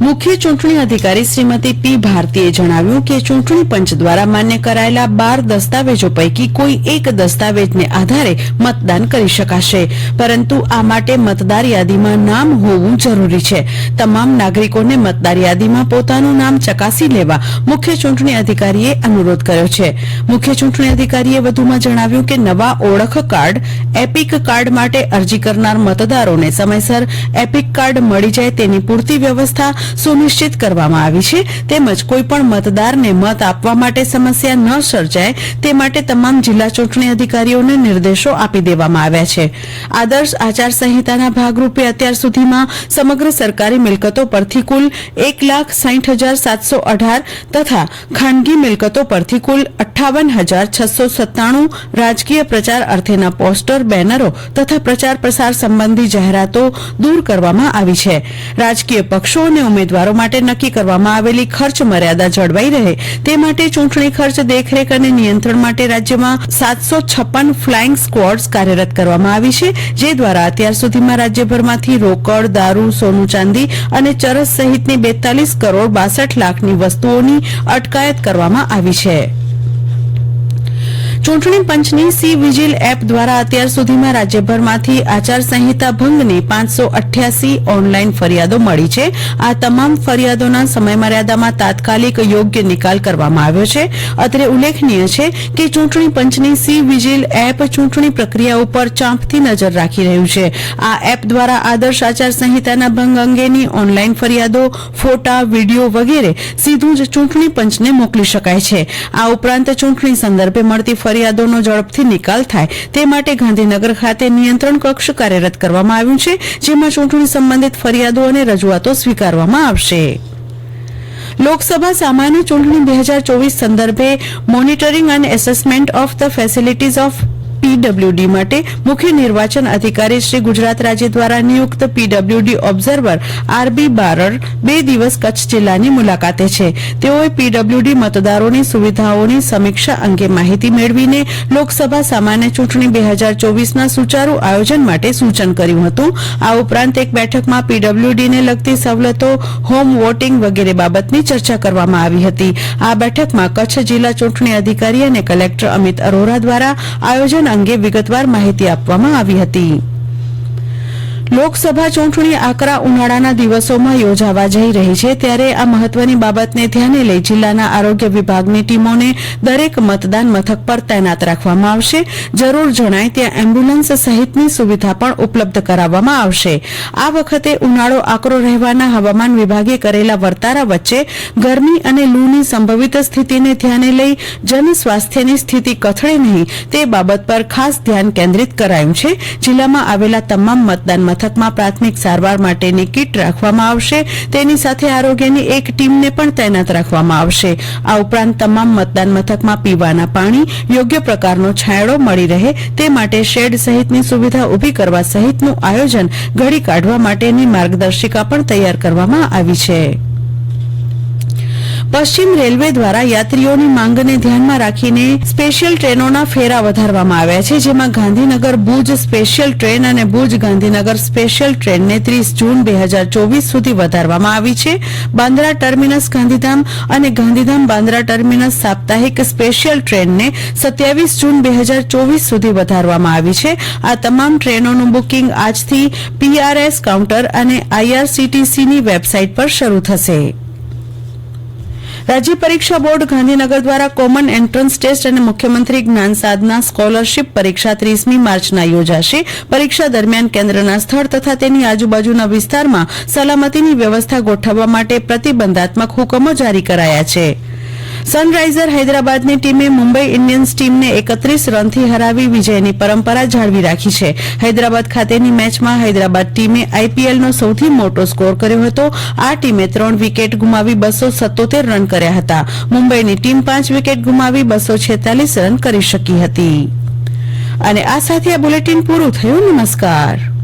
મુખ્ય ચૂંટણી અધિકારી શ્રીમતી પી ભારતીએ જણાવ્યું કે ચૂંટણી પંચ દ્વારા માન્ય કરાયેલા બાર દસ્તાવેજો પૈકી કોઈ એક દસ્તાવેજને આધારે મતદાન કરી શકાશે. પરંતુ આ માટે મતદાર યાદીમાં નામ હોવું જરૂરી છે. તમામ નાગરિકોને મતદાર યાદીમાં પોતાનું નામ ચકાસી લેવા મુખ્ય ચૂંટણી અધિકારીએ અનુરોધ કર્યો છે. મુખ્ય ચૂંટણી અધિકારીએ વધુમાં જણાવ્યું કે નવા ઓળખ કાર્ડ, એપિક કાર્ડ માટે અરજી કરનાર મતદારોને સમયસર એપિક કાર્ડ મળી જાય તેની પૂરતી વ્યવસ્થા સુનિશ્ચિત કરવામાં આવી છે. તેમજ કોઈપણ મતદારને મત આપવા માટે સમસ્યા ન સર્જાય તે માટે તમામ જિલ્લા ચૂંટણી અધિકારીઓને નિર્દેશો આપી દેવામાં આવ્યા છે. આદર્શ આચારસંહિતાના ભાગરૂપે અત્યાર સુધીમાં સમગ્ર સરકારી મિલકતો પરથી કુલ એક લાખ સાઈઠ હજાર સાતસો અઢાર તથા ખાનગી મિલકતો પરથી કુલ અઠ્ઠાવન હજાર છસો સત્તાણું રાજકીય પ્રચાર અર્થેના પોસ્ટર, બેનરો તથા પ્રચાર પ્રસાર સંબંધી જાહેરાતો દૂર કરવામાં આવી છે. રાજકીય પક્ષો અને ઉમેદવારો માટે નક્કી કરવામાં આવેલી ખર્ચ મર્યાદા જળવાઈ રહે તે માટે ચૂંટણી ખર્ચ દેખરેખ અને નિયંત્રણ માટે રાજ્યમાં સાતસો છપ્પન ફ્લાઇંગ સ્કવોડ્સ કાર્યરત કરવામાં આવી છે, જે દ્વારા અત્યાર સુધીમાં રાજ્યભરમાંથી રોકડ, દારૂ, સોનું ચાંદી અને ચરસ સહિતની બેતાલીસ કરોડ બાસઠ લાખની વસ્તુઓની અટકાયત કરવામાં આવી છે. ચૂંટણી પંચની સી વિજિલ એપ દ્વારા અત્યાર સુધીમાં રાજ્યભરમાંથી આચાર સંહિતા ભંગની પાંચસો અઠ્યાસી ઓનલાઈન ફરિયાદો મળી છે. આ તમામ ફરિયાદોના સમયમર્યાદામાં તાત્કાલિક યોગ્ય નિકાલ કરવામાં આવ્યો છે. અત્રે ઉલ્લેખનીય છે કે ચૂંટણી પંચની સી વિજિલ એપ ચૂંટણી પ્રક્રિયા ઉપર ચાંપતી નજર રાખી રહ્યું છે. આ એપ દ્વારા આદર્શ આચાર સંહિતાના ભંગ અંગેની ઓનલાઈન ફરિયાદો, ફોટા, વીડિયો વગેરે સીધું જ ચૂંટણી પંચને મોકલી શકાય છે. આ ઉપરાંત ચૂંટણી સંદર્ભે મળતી ફરિયાદોનો ઝડપથી નિકાલ થાય તે માટે ગાંધીનગર ખાતે નિયંત્રણ કક્ષ કાર્યરત કરવામાં આવ્યું છે, જેમાં ચૂંટણી સંબંધિત ફરિયાદો અને રજૂઆતો સ્વીકારવામાં આવશે. લોકસભા સામાન્ય ચૂંટણી બે હજાર ચોવીસ સંદર્ભે મોનિટરિંગ અને assessment of the facilities of PWD માટે મુખ્ય નિર્વાચન અધિકારી શ્રી ગુજરાત રાજ્ય દ્વારા નિયુક્ત પીડબ્લ્યુડી ઓબ્ઝર્વર આરબી બારર બે દિવસ કચ્છ જિલ્લાની મુલાકાતે છે. તેઓએ પીડબ્લ્યુડી મતદારોની સુવિધાઓની સમીક્ષા અંગે માહિતી મેળવીને લોકસભા સામાન્ય ચૂંટણી બે હજાર ચોવીસના સુચારુ આયોજન માટે સૂચન કર્યું હતું. આ ઉપરાંત એક બેઠકમાં પીડબ્લ્યુડીને લગતી સવલતો, હોમ વોટિંગ વગેરે બાબતની ચર્ચા કરવામાં આવી હતી. આ બેઠકમાં કચ્છ જિલ્લા ચૂંટણી અધિકારી અને કલેક્ટર અમિત અરોરા દ્વારા આયોજન અંગે વિગતવાર માહિતી આપવામાં આવી હતી. લોકસભા ચૂંટણી આકરા ઉનાળાના દિવસોમાં યોજાવા જઈ રહી છે, ત્યારે આ મહત્વની બાબતને ધ્યાને લઈ જિલ્લાના આરોગ્ય વિભાગની ટીમોને દરેક મતદાન મથક પર તૈનાત રાખવામાં આવશે. જરૂર જણાય ત્યાં એમ્બ્યુલન્સ સહિતની સુવિધા પણ ઉપલબ્ધ કરાવવામાં આવશે. આ વખતે ઉનાળો આકરો રહેવાના હવામાન વિભાગે કરેલા વર્તારા વચ્ચે ગરમી અને લૂની સંભવિત સ્થિતિને ધ્યાને લઈ જન સ્વાસ્થ્યની સ્થિતિ કથળે નહીં, તે બાબત પર ખાસ ધ્યાન કેન્દ્રિત કરાયું છે. જિલ્લામાં આવેલા તમામ મતદાન મથકમાં પ્રાથમિક સારવાર માટેની કીટ રાખવામાં આવશે. તેની સાથે આરોગ્યની એક ટીમને પણ તૈનાત રાખવામાં આવશે. આ ઉપરાંત તમામ મતદાન મથકમાં પીવાના પાણી, યોગ્ય પ્રકારનો છાંયડો મળી રહે તે માટે શેડ સહિતની સુવિધા ઊભી કરવા સહિતનું આયોજન ઘડી કાઢવા માટેની માર્ગદર્શિકા પણ તૈયાર કરવામાં આવી છે. પશ્ચિમ રેલવે દ્વારા યાત્રીઓની માંગને ધ્યાનમાં રાખીને સ્પેશિયલ ટ્રેનોના ફેરા વધારવામાં આવ્યા છે, જેમાં ગાંધીનગર ભુજ સ્પેશિયલ ટ્રેન અને ભુજ ગાંધીનગર સ્પેશિયલ ટ્રેનને ત્રીસ જૂન બે હજાર ચોવીસ સુધી વધારવામાં આવી છે. બાંદ્રા ટર્મિનસ ગાંધીધામ અને ગાંધીધામ બાંદ્રા ટર્મિનસ સાપ્તાહિક સ્પેશિયલ ટ્રેનને સત્યાવીસ જૂન બે હજાર ચોવીસ સુધી વધારવામાં આવી છે. આ તમામ ટ્રેનોનું બુકિંગ આજથી પીઆરએસ કાઉન્ટર અને આઈઆરસીટીસીની વેબસાઇટ પર શરૂ થશે. રાજ્ય પરીક્ષા બોર્ડ ગાંધીનગર દ્વારા કોમન એન્ટ્રન્સ ટેસ્ટ અને મુખ્યમંત્રી જ્ઞાન સાધના સ્કોલરશીપ પરીક્ષા ત્રીસમી માર્ચના યોજાશે. પરીક્ષા દરમિયાન કેન્દ્રના સ્થળ તથા તેની આજુબાજુના વિસ્તારમાં સલામતીની વ્યવસ્થા ગોઠવવા માટે પ્રતિબંધાત્મક હુકમો જારી કરાયા છે. સનરાઇઝર હૈદરાબાદની ટીમે મુંબઈ ઇન્ડિયન્સ ટીમને એકત્રીસ રનથી હરાવી વિજયની પરંપરા જાળવી રાખી છે. હૈદરાબાદ ખાતેની મેચમાં હૈદરાબાદ ટીમે આઈપીએલનો સૌથી મોટો સ્કોર કર્યો હતો. આ ટીમે ત્રણ વિકેટ ગુમાવી બસો સત્તોતેર રન કર્યા હતા. મુંબઈની ટીમ પાંચ વિકેટ ગુમાવી બસો છેતાલીસ રન કરી શકી હતી. અને આ સાથે આ બુલેટિન પૂરું થયું. નમસ્કાર.